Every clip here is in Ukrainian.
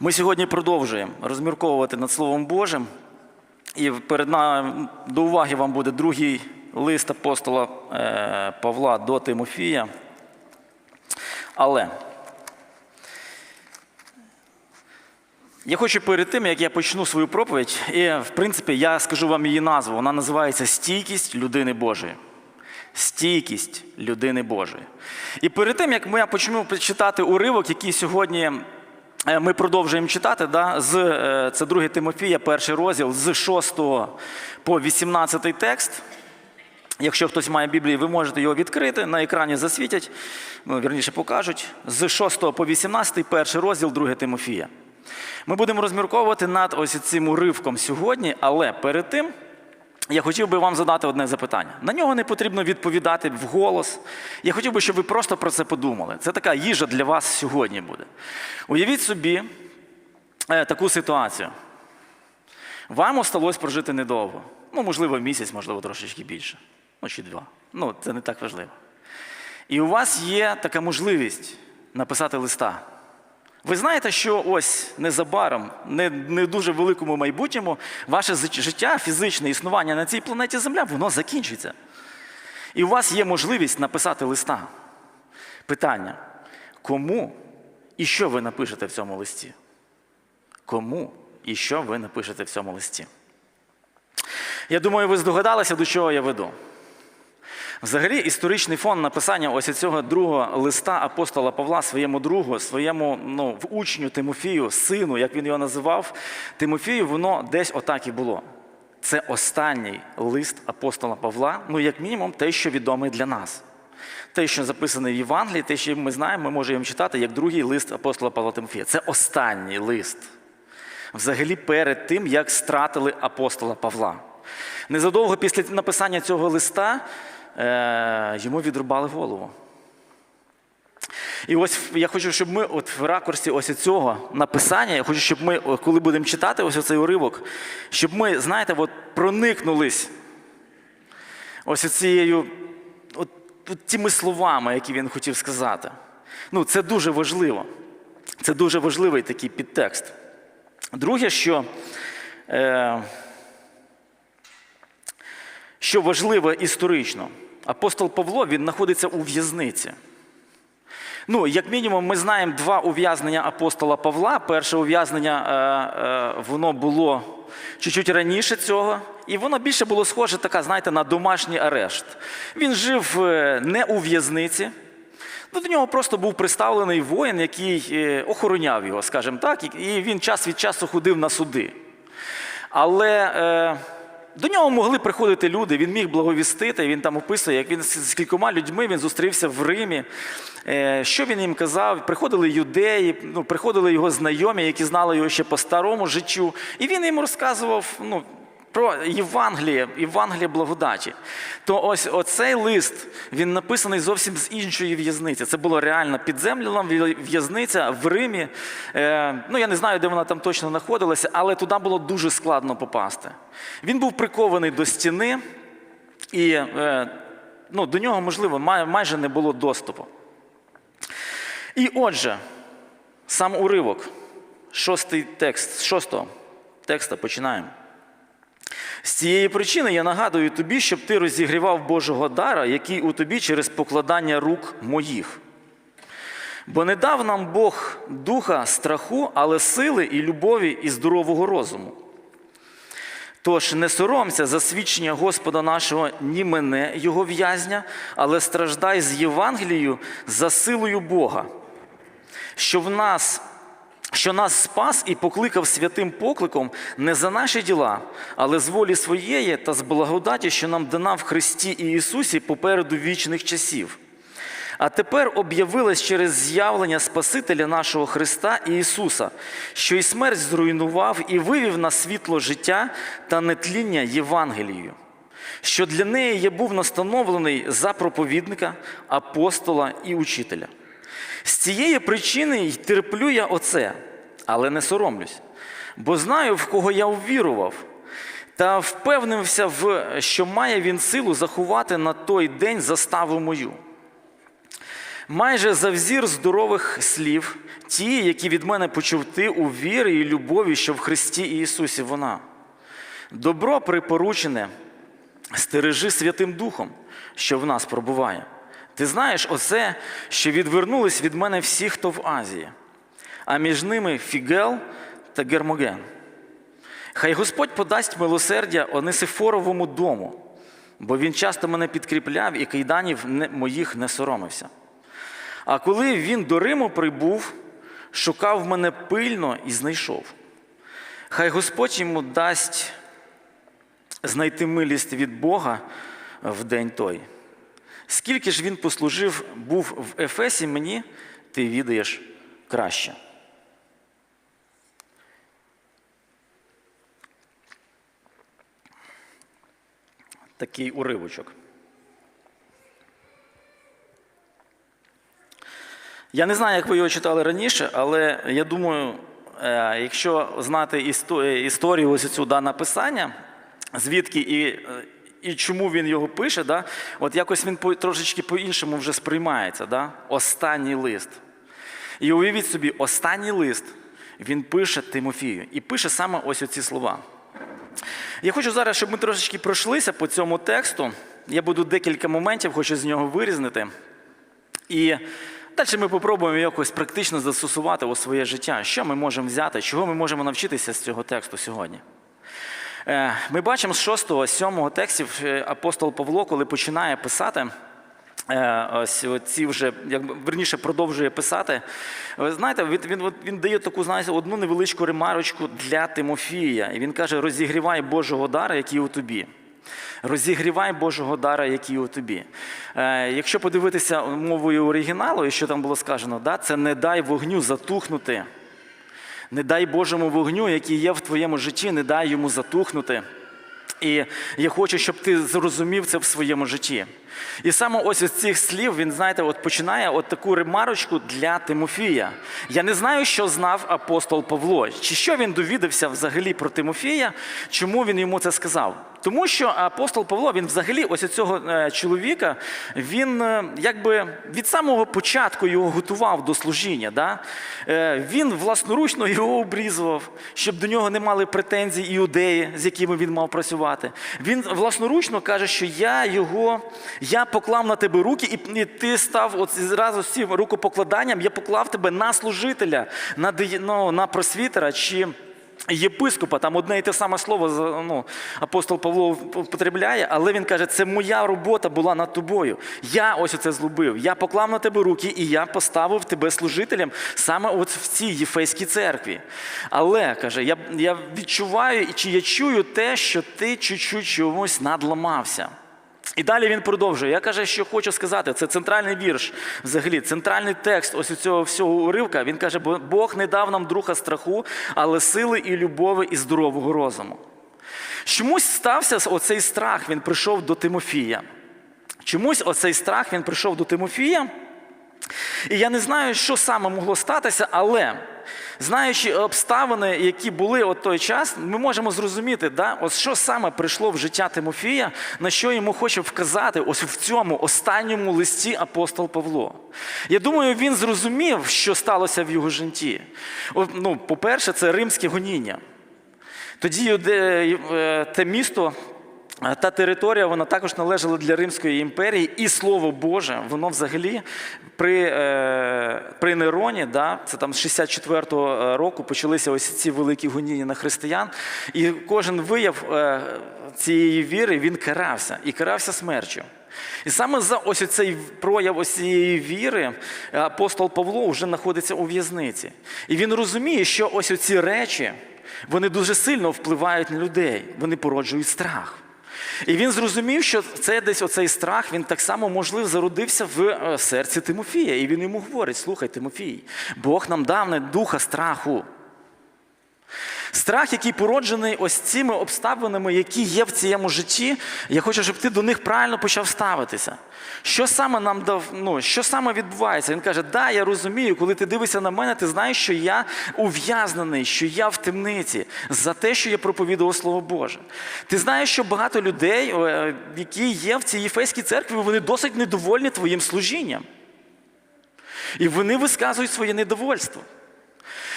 Ми сьогодні продовжуємо розмірковувати над Словом Божим. І перед нами до уваги вам буде другий лист апостола е, Павла до Тимофія. Але я хочу перед тим, як я почну свою проповідь, і в принципі я скажу вам її назву. Вона називається Стійкість людини Божої. Стійкість людини Божої. І перед тим, як я почну читати уривок, який сьогодні ми продовжуємо читати, да, з, е, це 2 Тимофія, перший розділ, з 6 по 18 текст. Якщо хтось має Біблію, ви можете його відкрити, на екрані засвітять, ну, вірніше покажуть. З 6 по 18, перший розділ 2 Тимофія. Ми будемо розмірковувати над ось цим уривком сьогодні, але перед тим я хотів би вам задати одне запитання. На нього не потрібно відповідати вголос. Я хотів би, щоб ви просто про це подумали. Це така їжа для вас сьогодні буде. Уявіть собі е, таку ситуацію. Вам осталось прожити недовго. Ну, можливо, місяць, можливо, трошечки більше. Ну, чи два. Ну, це не так важливо. І у вас є така можливість написати листа. Ви знаєте, що ось незабаром, не, не дуже великому майбутньому, ваше життя, фізичне існування на цій планеті Земля, воно закінчиться. І у вас є можливість написати листа. Питання: кому і що ви напишете в цьому листі? Кому і що ви напишете в цьому листі? Я думаю, ви здогадалися, до чого я веду. Взагалі, історичний фон написання ось цього другого листа апостола Павла своєму другу, своєму ну, учню Тимофію, сину, як він його називав, Тимофію, воно десь отак і було. Це останній лист апостола Павла, ну, як мінімум, те, що відомий для нас. Те, що записане в Євангелії, те, що ми знаємо, ми можемо читати як другий лист апостола Павла Тимофія. Це останній лист. Взагалі перед тим, як стратили апостола Павла. Незадовго після написання цього листа йому відрубали голову. І ось я хочу, щоб ми от в ракурсі ось цього написання, я хочу, щоб ми, коли будемо читати ось цей уривок, щоб ми, знаєте, от проникнулись ось цією, от, от тими словами, які він хотів сказати. Ну, це дуже важливо. Це дуже важливий такий підтекст. Друге, що, е, що важливо історично, апостол Павло він знаходиться у в'язниці. Ну, як мінімум, ми знаємо два ув'язнення апостола Павла. Перше ув'язнення е, е, воно було чуть-чуть раніше цього, і воно більше було схоже, така, знаєте, на домашній арешт. Він жив е, не у в'язниці. Ну, До нього просто був представлений воїн, який охороняв його, скажімо так, і- він час від часу ходив на суди. Але до нього могли приходити люди, він міг благовістити, він там описує, як він з кількома людьми він зустрівся в Римі. Е, що він їм казав? Приходили юдеї, ну, приходили його знайомі, які знали його ще по старому життю. І він їм розказував ну, про Євангеліє, Євангеліє благодаті. То ось оцей лист він написаний зовсім з іншої в'язниці. Це було реально підземлена в'язниця в Римі. Е, ну я не знаю, де вона там точно знаходилася, але туди було дуже складно попасти. Він був прикований до стіни, і е, ну, до нього, можливо, май- майже не було доступу. І отже, сам уривок, шостий текст, шостого текста починаємо. З цієї причини я нагадую тобі, щоб ти розігрівав Божого дара, який у тобі через покладання рук моїх. Бо не дав нам Бог духа страху, але сили і любові і здорового розуму. Тож не соромся за свідчення Господа нашого ні мене, його в'язня, але страждай з Євангелією за силою Бога, що в нас що нас спас і покликав святим покликом не за наші діла, але з волі своєї та з благодаті, що нам дана в Христі і Ісусі попереду вічних часів. А тепер об'явилась через з'явлення Спасителя нашого Христа і Ісуса, що і смерть зруйнував і вивів на світло життя та нетління Євангелією, що для неї я був настановлений за проповідника, апостола і учителя. З цієї причини й терплю я оце, але не соромлюсь, бо знаю, в кого я увірував, та впевнився, в, що має він силу заховати на той день заставу мою. Майже за взір здорових слів, ті, які від мене почув ти у вірі і любові, що в Христі Ісусі вона. Добро припоручене, стережи Святим Духом, що в нас пробуває. Ти знаєш оце, що відвернулись від мене всі, хто в Азії, а між ними Фігел та Гермоген. Хай Господь подасть милосердя Онисифоровому дому, бо він часто мене підкріпляв і кайданів моїх не соромився. А коли він до Риму прибув, шукав мене пильно і знайшов. Хай Господь йому дасть знайти милість від Бога в день той. Скільки ж він послужив, був в Ефесі мені, ти відаєш краще. Такий уривочок. Я не знаю, як ви його читали раніше, але я думаю, е, якщо знати історію ось цю да, написання, звідки і, е, і чому він його пише, да, от якось він по- трошечки по-іншому вже сприймається. Да? Останній лист. І уявіть собі, останній лист він пише Тимофію. І пише саме ось оці слова. Я хочу зараз, щоб ми трошечки пройшлися по цьому тексту. Я буду декілька моментів, хочу з нього вирізнити. І далі ми попробуємо якось практично застосувати у своє життя, що ми можемо взяти, чого ми можемо навчитися з цього тексту сьогодні. Е, Ми бачимо з 6 7 текстів е, апостол Павло, коли починає писати. е, Ось ці вже якби верніше продовжує писати. Знаєте, він, він, він дає таку знаєте, одну невеличку ремарочку для Тимофія. І він каже: розігрівай Божого дара, який у тобі. Розігрівай Божого дара, який у тобі. Е, якщо подивитися мовою оригіналу, і що там було сказано, да, це не дай вогню затухнути. Не дай Божому вогню, який є в твоєму житті, не дай йому затухнути. І я хочу, щоб ти зрозумів це в своєму житті. І саме ось із цих слів він, знаєте, от починає от таку ремарочку для Тимофія. Я не знаю, що знав апостол Павло, чи що він довідався взагалі про Тимофія, чому він йому це сказав. Тому що апостол Павло, він взагалі, ось цього е, чоловіка, він е, якби від самого початку його готував до служіння. Да? Е, Він власноручно його обрізував, щоб до нього не мали претензій іудеї, з якими він мав працювати. Він власноручно каже, що я його, я поклав на тебе руки, і, ти став от зразу з цим рукопокладанням, я поклав тебе на служителя, на, ну, на просвітера чи. Єпископа, там одне і те саме слово ну, апостол Павло употребляє, але він каже, це моя робота була над тобою. Я ось оце злобив. Я поклав на тебе руки і я поставив тебе служителем саме от в цій єфейській церкві. Але каже, я, я відчуваю чи я чую те, що ти чуть-чуть чомусь надламався. І далі він продовжує. Я каже, що хочу сказати, це центральний вірш, взагалі, центральний текст ось цього всього уривка. Він каже, «Бо Бог не дав нам друга страху, але сили і любові і здорового розуму. Чомусь стався оцей страх, він прийшов до Тимофія. Чомусь оцей страх він прийшов до Тимофія. І я не знаю, що саме могло статися, але знаючи обставини, які були от той час, ми можемо зрозуміти, да, от що саме прийшло в життя Тимофія, на що йому хоче вказати ось в цьому останньому листі апостол Павло. Я думаю, він зрозумів, що сталося в його житті. Ну, по-перше, це римське гоніння. Тоді е, те місто, та територія, вона також належала для Римської імперії, і Слово Боже, воно взагалі при, е, при Нероні, да, це там з 64-го року почалися ось ці великі гоніння на християн, і кожен вияв е, цієї віри він карався і карався смертю. І саме за ось цей прояв ось цієї віри апостол Павло вже знаходиться у в'язниці. І він розуміє, що ось оці речі, вони дуже сильно впливають на людей, вони породжують страх. І він зрозумів, що це десь оцей страх, він так само, можливо, зародився в е, серці Тимофія. І він йому говорить: слухай, Тимофій, Бог нам дав не духа страху. Страх, який породжений ось цими обставинами, які є в цьому житті, я хочу, щоб ти до них правильно почав ставитися. Що саме нам дав, ну, що саме відбувається? Він каже: Да, я розумію, коли ти дивишся на мене, ти знаєш, що я ув'язнений, що я в темниці за те, що я проповідував Слово Боже. Ти знаєш, що багато людей, е, які є в цій єфейській церкві, вони досить недовольні твоїм служінням. І вони висказують своє недовольство.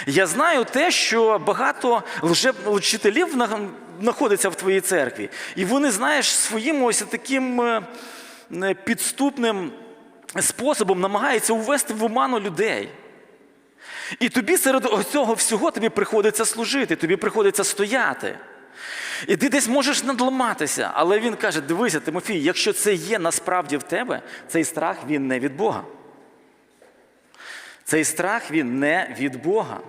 Я знаю те, що багато лжевчителів знаходиться в твоїй церкві, і вони, знаєш, своїм ось таким е, е, підступним способом намагаються увести в оману людей. І тобі серед цього всього тобі приходиться служити, тобі приходиться стояти. І ти десь можеш надламатися, але він каже: дивися, Тимофій, якщо це є насправді в тебе, цей страх він не від Бога. Цей страх він не від Бога.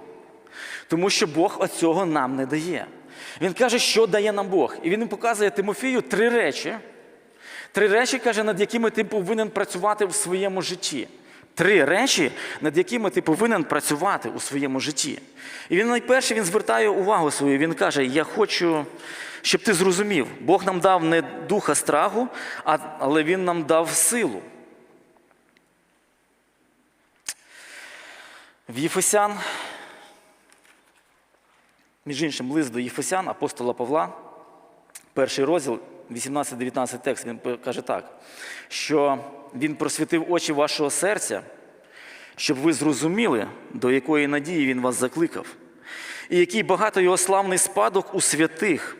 Тому що Бог оцього нам не дає. Він каже, що дає нам Бог. І він показує Тимофію три речі. Три речі, каже, над якими ти повинен працювати в своєму житті. Три речі, над якими ти повинен працювати у своєму житті. І він найперше він звертає увагу свою. Він каже: Я хочу, щоб ти зрозумів, Бог нам дав не духа страху, але Він нам дав силу. В Єфесян, між іншим, лист до Єфесян, апостола Павла, перший розділ, 18-19 текст, він каже так, що він просвітив очі вашого серця, щоб ви зрозуміли, до якої надії він вас закликав, і який багато його славний спадок у святих,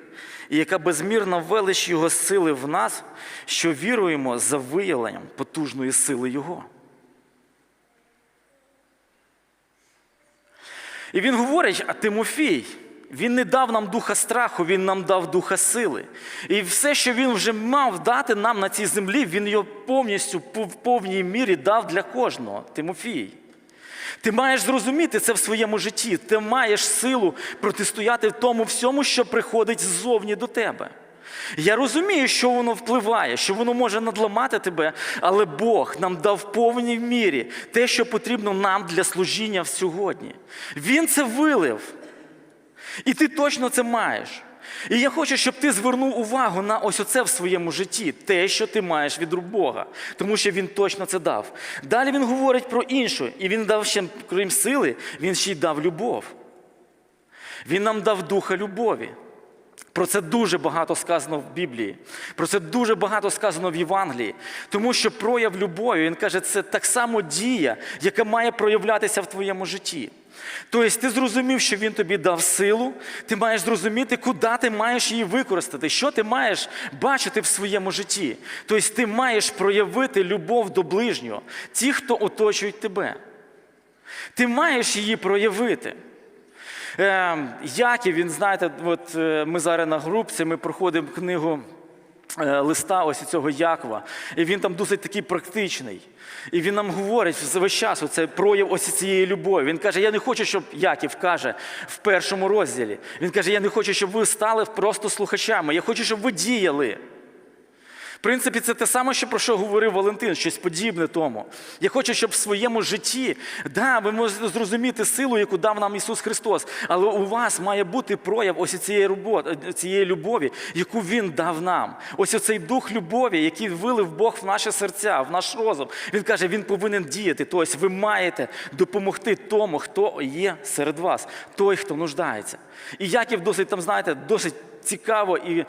і яка безмірна велич його сили в нас, що віруємо за виявленням потужної сили Його. І він говорить, а Тимофій, він не дав нам духа страху, він нам дав духа сили. І все, що він вже мав дати нам на цій землі, він його повністю в повній мірі дав для кожного. Тимофій. Ти маєш зрозуміти це в своєму житті. Ти маєш силу протистояти тому всьому, що приходить ззовні до тебе. Я розумію, що воно впливає, що воно може надламати тебе, але Бог нам дав в повній мірі те, що потрібно нам для служіння сьогодні. Він це вилив. І ти точно це маєш. І я хочу, щоб ти звернув увагу на ось оце в своєму житті, те, що ти маєш від Бога, тому що він точно це дав. Далі він говорить про інше, і він дав ще, крім сили, він ще й дав любов. Він нам дав духа любові. Про це дуже багато сказано в Біблії. Про це дуже багато сказано в Євангелії. Тому що прояв любові, він каже, це так само дія, яка має проявлятися в твоєму житті. Тобто ти зрозумів, що він тобі дав силу, ти маєш зрозуміти, куди ти маєш її використати, що ти маєш бачити в своєму житті. Тобто ти маєш проявити любов до ближнього, ті, хто оточують тебе. Ти маєш її проявити. Ем, Яків, він знаєте, от е, ми зараз на групці, ми проходимо книгу е, листа ось цього Якова. І він там досить такий практичний. І він нам говорить весь час оце прояв ось цієї любові. Він каже: Я не хочу, щоб Яків каже в першому розділі. Він каже: Я не хочу, щоб ви стали просто слухачами. Я хочу, щоб ви діяли. В принципі, це те саме, що про що говорив Валентин, щось подібне тому. Я хочу, щоб в своєму житті, да, ви можете зрозуміти силу, яку дав нам Ісус Христос, але у вас має бути прояв ось цієї роботи, цієї любові, яку Він дав нам. Ось оцей дух любові, який вилив Бог в наші серця, в наш розум. Він каже, він повинен діяти. Тобто ви маєте допомогти тому, хто є серед вас, той, хто нуждається. І Яків досить там, знаєте, досить цікаво і,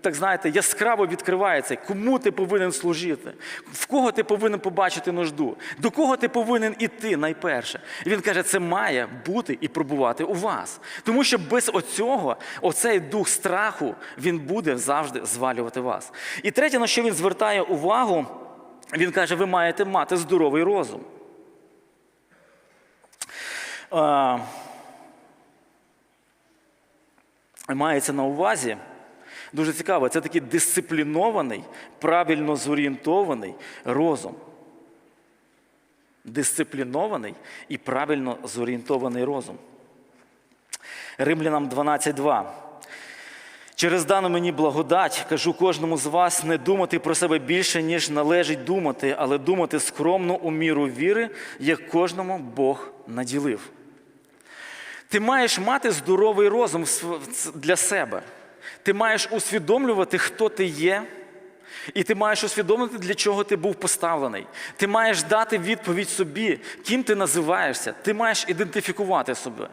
так знаєте, яскраво відкривається, кому ти повинен служити, в кого ти повинен побачити нужду, до кого ти повинен іти найперше. І він каже, це має бути і пробувати у вас. Тому що без оцього, оцей дух страху, він буде завжди звалювати вас. І третє, на що він звертає увагу, він каже, ви маєте мати здоровий розум. Мається на увазі. Дуже цікаво, це такий дисциплінований, правильно зорієнтований розум. Дисциплінований і правильно зорієнтований розум. Римлянам 12.2. Через дану мені благодать кажу кожному з вас не думати про себе більше, ніж належить думати, але думати скромно у міру віри, як кожному Бог наділив. Ти маєш мати здоровий розум для себе. Ти маєш усвідомлювати, хто ти є, і ти маєш усвідомити, для чого ти був поставлений. Ти маєш дати відповідь собі, ким ти називаєшся. Ти маєш ідентифікувати себе.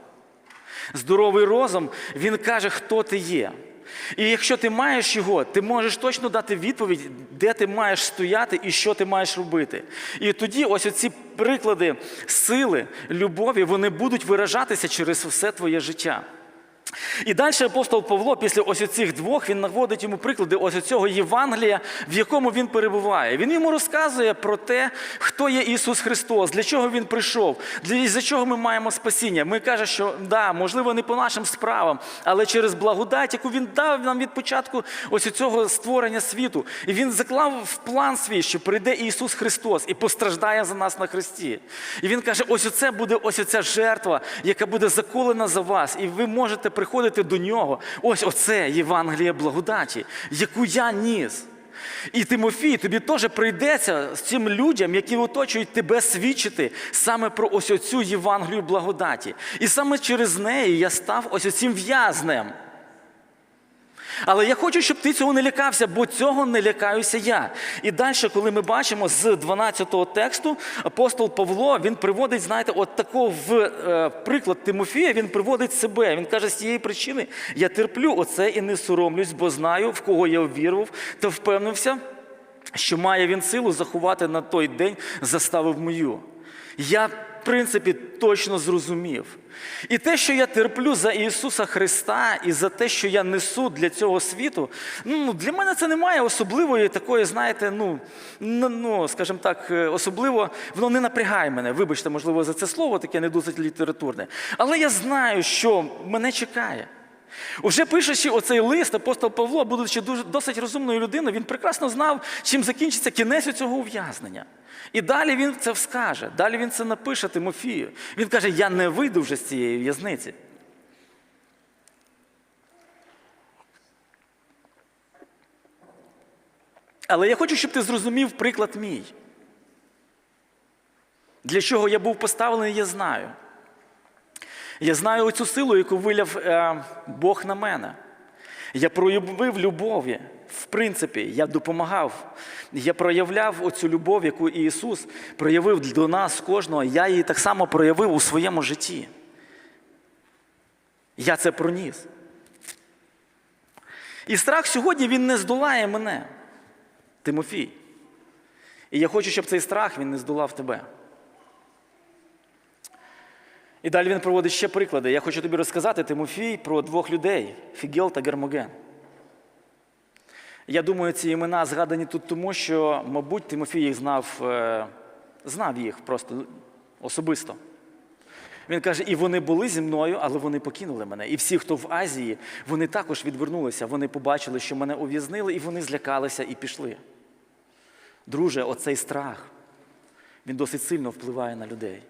Здоровий розум, він каже, хто ти є. І якщо ти маєш його, ти можеш точно дати відповідь, де ти маєш стояти і що ти маєш робити. І тоді ось оці приклади сили, любові, вони будуть виражатися через все твоє життя. І далі апостол Павло, після ось цих двох, він наводить йому приклади ось цього Євангелія, в якому він перебуває. Він йому розказує про те, хто є Ісус Христос, для чого Він прийшов, для за чого ми маємо спасіння. Ми кажемо, що да, можливо, не по нашим справам, але через благодать, яку він дав нам від початку ось цього створення світу. І він заклав в план свій, що прийде Ісус Христос і постраждає за нас на Христі. І він каже: ось оце буде ось оця жертва, яка буде заколена за вас, і ви можете приходити до нього. Ось оце Євангеліє благодаті, яку я ніс. І Тимофій, тобі теж прийдеться з цим людям, які оточують тебе свідчити саме про ось оцю Євангелію благодаті. І саме через неї я став ось оцим в'язнем. Але я хочу, щоб ти цього не лякався, бо цього не лякаюся я. І далі, коли ми бачимо з 12-го тексту, апостол Павло він приводить, знаєте, от такого в е, приклад Тимофія, він приводить себе. Він каже, з цієї причини я терплю оце і не соромлюсь, бо знаю, в кого я вірував та впевнився, що має він силу заховати на той день заставив мою. Я, принципі, точно зрозумів. І те, що я терплю за Ісуса Христа і за те, що я несу для цього світу, ну, для мене це не має особливої такої, знаєте, ну, ну, ну, скажімо так, е, особливо, воно не напрягає мене. Вибачте, можливо, за це слово таке не досить літературне. Але я знаю, що мене чекає. Уже пишучи оцей лист, апостол Павло, будучи дуже досить розумною людиною, він прекрасно знав, чим закінчиться кінець у цього ув'язнення. І далі він це скаже, далі він це напише Тимофію. Він каже: Я не вийду вже з цієї в'язниці. Але я хочу, щоб ти зрозумів приклад мій. Для чого я був поставлений, я знаю. Я знаю оцю силу, яку виляв е, Бог на мене. Я проявив любові. В принципі, я допомагав. Я проявляв оцю любов, яку Ісус проявив до нас кожного. Я її так само проявив у своєму житті. Я це проніс. І страх сьогодні він не здолає мене, Тимофій. І я хочу, щоб цей страх він не здолав тебе. І далі він проводить ще приклади. Я хочу тобі розказати, Тимофій, про двох людей Фігел та Гермоген. Я думаю, ці імена згадані тут тому, що, мабуть, Тимофій їх знав, е, знав їх просто особисто. Він каже, і вони були зі мною, але вони покинули мене. І всі, хто в Азії, вони також відвернулися. Вони побачили, що мене ув'язнили, і вони злякалися і пішли. Друже, оцей страх, він досить сильно впливає на людей.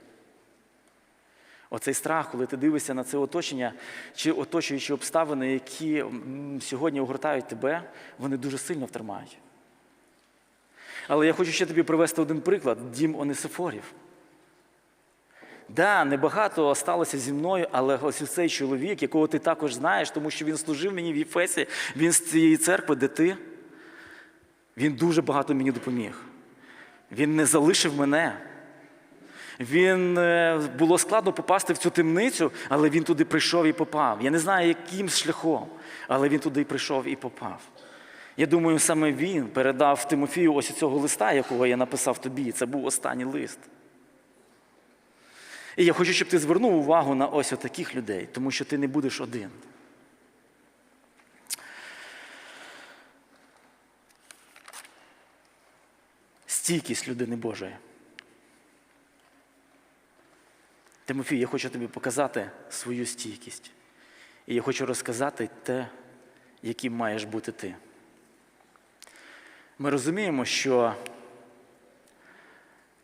Оцей страх, коли ти дивишся на це оточення чи оточуючі обставини, які сьогодні огортають тебе, вони дуже сильно втримають. Але я хочу ще тобі привести один приклад дім Онисифорів. Да, небагато сталося зі мною, але ось цей чоловік, якого ти також знаєш, тому що він служив мені в Єфесі, він з цієї церкви, де ти, він дуже багато мені допоміг. Він не залишив мене. Він е, було складно попасти в цю темницю, але він туди прийшов і попав. Я не знаю, яким шляхом, але він туди прийшов і попав. Я думаю, саме він передав Тимофію ось цього листа, якого я написав тобі. Це був останній лист. І я хочу, щоб ти звернув увагу на ось таких людей, тому що ти не будеш один. Стійкість людини Божої. Тимофій, я хочу тобі показати свою стійкість. І я хочу розказати те, яким маєш бути ти. Ми розуміємо, що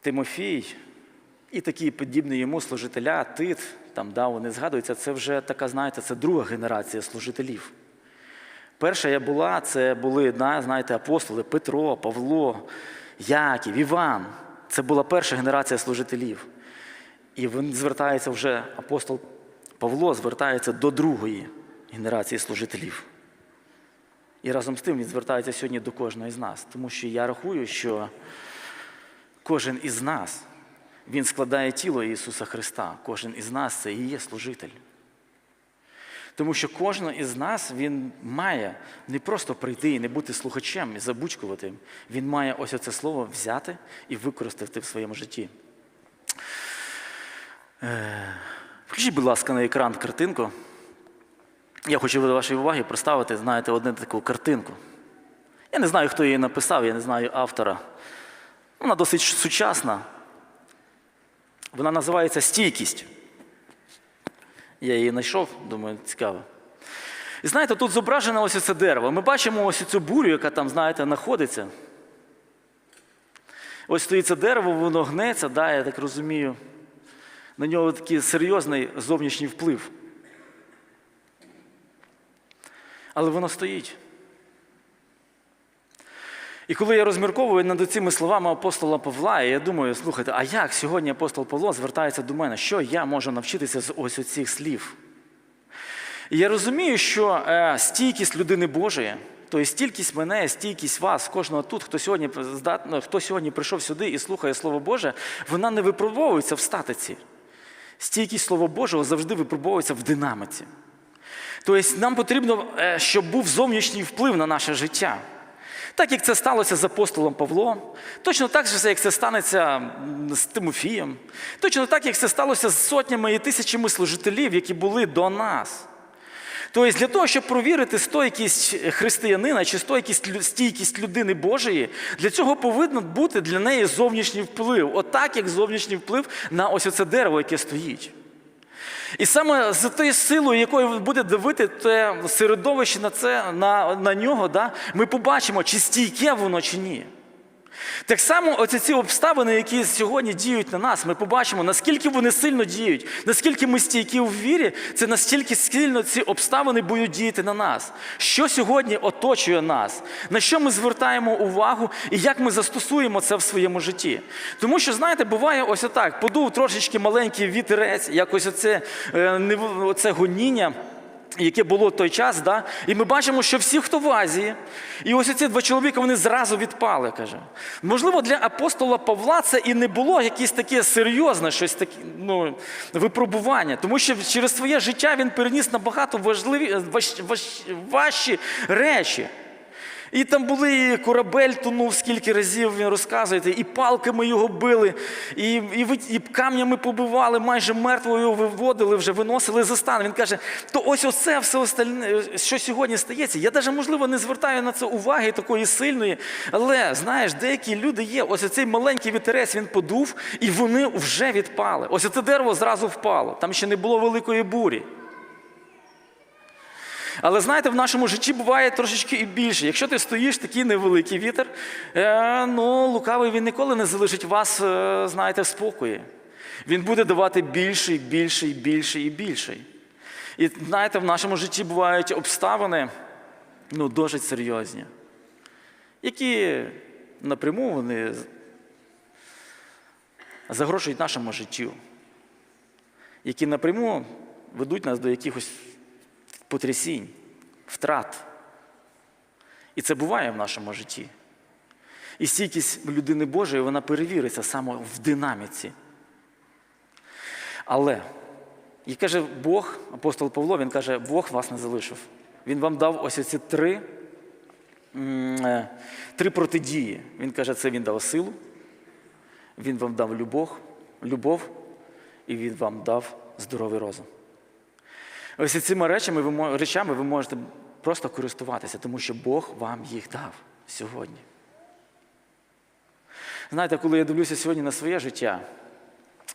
Тимофій і такі подібні йому служителя, Тит, там да, вони згадуються, це вже така, знаєте, це друга генерація служителів. Перша я була, це були, знаєте, апостоли Петро, Павло, Яків, Іван. Це була перша генерація служителів. І він звертається вже, апостол Павло звертається до другої генерації служителів. І разом з тим він звертається сьогодні до кожного із нас. Тому що я рахую, що кожен із нас, він складає тіло Ісуса Христа. Кожен із нас це і є служитель. Тому що кожен із нас він має не просто прийти і не бути слухачем і забучкувати. Він має ось оце слово взяти і використати в своєму житті. Е, Включіть, будь ласка, на екран картинку. Я хочу до вашої уваги представити, знаєте, одну таку картинку. Я не знаю, хто її написав, я не знаю автора. Вона досить сучасна. Вона називається Стійкість. Я її знайшов, думаю, цікаво. І знаєте, тут зображено ось це дерево. Ми бачимо ось цю бурю, яка там, знаєте, знаходиться. Ось стоїть це дерево, воно гнеться, да, я так розумію. На нього такий серйозний зовнішній вплив. Але воно стоїть. І коли я розмірковую над цими словами апостола Павла, я думаю, слухайте, а як сьогодні апостол Павло звертається до мене? Що я можу навчитися з ось цих слів? І я розумію, що е, стійкість людини Божої, тобто стійкість мене, стійкість вас, кожного тут, хто сьогодні, хто сьогодні прийшов сюди і слухає Слово Боже, вона не випробовується в статиці. Стійкість Слова Божого завжди випробовується в динаміці. Тобто нам потрібно, е, щоб був зовнішній вплив на наше життя. Так як це сталося з апостолом Павлом, точно так же, як це станеться з Тимофієм, точно так, як це сталося з сотнями і тисячами служителів, які були до нас. Тобто, для того, щоб провірити стойкість християнина чи стойкість, стійкість людини Божої, для цього повинен бути для неї зовнішній вплив. Отак, як зовнішній вплив на ось оце дерево, яке стоїть. І саме з тією силою, якою буде давити те середовище на це, на, на нього, да, ми побачимо, чи стійке воно, чи ні. Так само, оці ці обставини, які сьогодні діють на нас, ми побачимо, наскільки вони сильно діють, наскільки ми стійкі у вірі, це настільки сильно ці обставини будуть діяти на нас. Що сьогодні оточує нас, на що ми звертаємо увагу і як ми застосуємо це в своєму житті. Тому що, знаєте, буває ось отак: подув трошечки маленький вітерець, якось оце, е, оце гоніння яке було в той час, да? і ми бачимо, що всі, хто в Азії, і ось ці два чоловіка, вони зразу відпали, каже. Можливо, для апостола Павла це і не було якесь таке серйозне щось таке, ну, випробування, тому що через своє життя він переніс набагато важливі, важ, важ, важчі речі. І там були і корабель тонув, скільки разів він розказує, і палками його били, і, і, і камнями побивали, майже мертвого його виводили, вже виносили за стан. Він каже, то ось оце все остальне, що сьогодні стається. Я навіть, можливо, не звертаю на це уваги такої сильної. Але знаєш, деякі люди є. Ось цей маленький вітерець він подув, і вони вже відпали. Ось це дерево зразу впало. Там ще не було великої бурі. Але знаєте, в нашому житті буває трошечки і більше. Якщо ти стоїш такий невеликий вітер, е, ну лукавий він ніколи не залишить вас, е, знаєте, в спокої. Він буде давати більше, і більше, і більше, і більше. І знаєте, в нашому житті бувають обставини ну, досить серйозні, які напряму вони загрожують нашому життю, які напряму ведуть нас до якихось потрясінь, втрат. І це буває в нашому житті. І стійкість людини Божої, вона перевіриться саме в динаміці. Але, і каже Бог, апостол Павло, він каже, Бог вас не залишив. Він вам дав ось ці три, е, три протидії. Він каже, це він дав силу, він вам дав любов, любов, і він вам дав здоровий розум. Ось цими речами ви, речами ви можете просто користуватися, тому що Бог вам їх дав сьогодні. Знаєте, коли я дивлюся сьогодні на своє життя,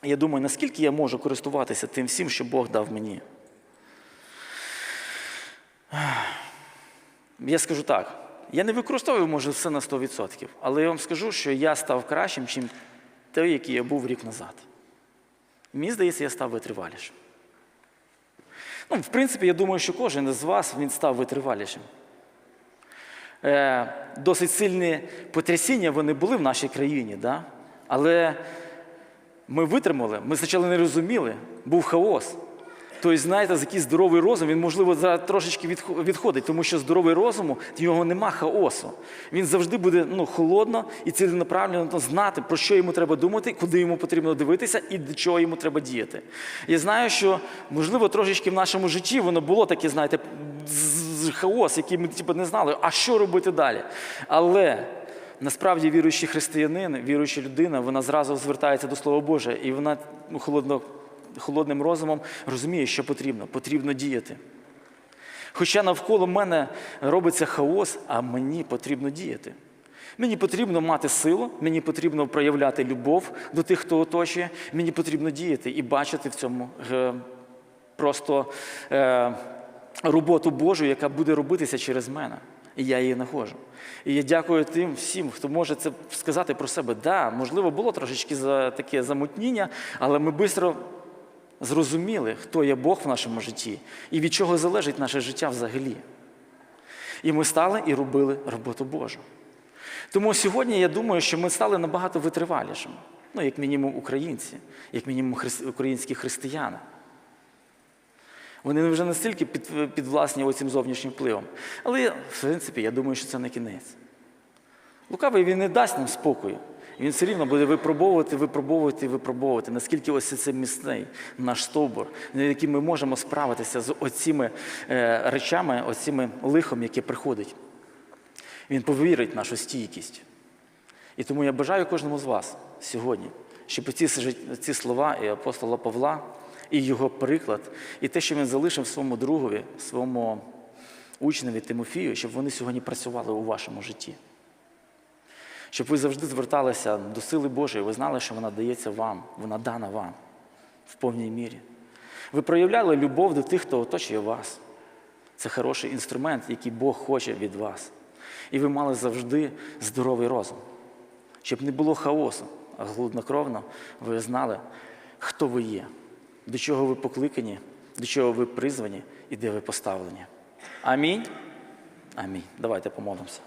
я думаю, наскільки я можу користуватися тим всім, що Бог дав мені. Я скажу так, я не використовую, може, все на 100%, але я вам скажу, що я став кращим, ніж той, який я був рік назад. Мені здається, я став витривалішим. Ну, в принципі, я думаю, що кожен із вас він став витривалішим. Е, досить сильні потрясіння вони були в нашій країні, да? але ми витримали, ми спочатку не розуміли, був хаос. Тобто, знаєте, за якийсь здоровий розум, він, можливо, зараз трошечки відходить, тому що здоровий розум, в нього нема хаосу. Він завжди буде ну, холодно і ціленаправленно знати, про що йому треба думати, куди йому потрібно дивитися і до чого йому треба діяти. Я знаю, що, можливо, трошечки в нашому житті воно було таке, знаєте, хаос, який ми типу, не знали, а що робити далі. Але насправді віруючий християнин, віруюча людина, вона зразу звертається до Слова Божого, і вона ну, холодно, холодним розумом розуміє, що потрібно. Потрібно діяти. Хоча навколо мене робиться хаос, а мені потрібно діяти. Мені потрібно мати силу, мені потрібно проявляти любов до тих, хто оточує, мені потрібно діяти і бачити в цьому е, просто е, роботу Божу, яка буде робитися через мене. І я її знаходжу. І я дякую тим всім, хто може це сказати про себе. Да, можливо, було трошечки за таке замутніння, але ми швидко зрозуміли, хто є Бог в нашому житті і від чого залежить наше життя взагалі. І ми стали і робили роботу Божу. Тому сьогодні я думаю, що ми стали набагато витривалішими. Ну, як мінімум, українці, як мінімум хрис- українські християни. Вони вже настільки під, підвласні оцим зовнішнім впливом. Але, в принципі, я думаю, що це не кінець. Лукавий він не дасть нам спокою. Він все рівно буде випробовувати, випробовувати, випробовувати, наскільки ось це міцний наш стовбур, на яким ми можемо справитися з оціми е, речами, оціми лихом, яке приходить. Він повірить нашу стійкість. І тому я бажаю кожному з вас сьогодні, щоб ці, ці слова і апостола Павла, і його приклад, і те, що він залишив своєму другові, своєму учневі Тимофію, щоб вони сьогодні працювали у вашому житті. Щоб ви завжди зверталися до сили Божої, ви знали, що вона дається вам, вона дана вам в повній мірі. Ви проявляли любов до тих, хто оточує вас. Це хороший інструмент, який Бог хоче від вас. І ви мали завжди здоровий розум, щоб не було хаосу, а глуднокровно ви знали, хто ви є, до чого ви покликані, до чого ви призвані і де ви поставлені. Амінь. Амінь. Давайте помолимося.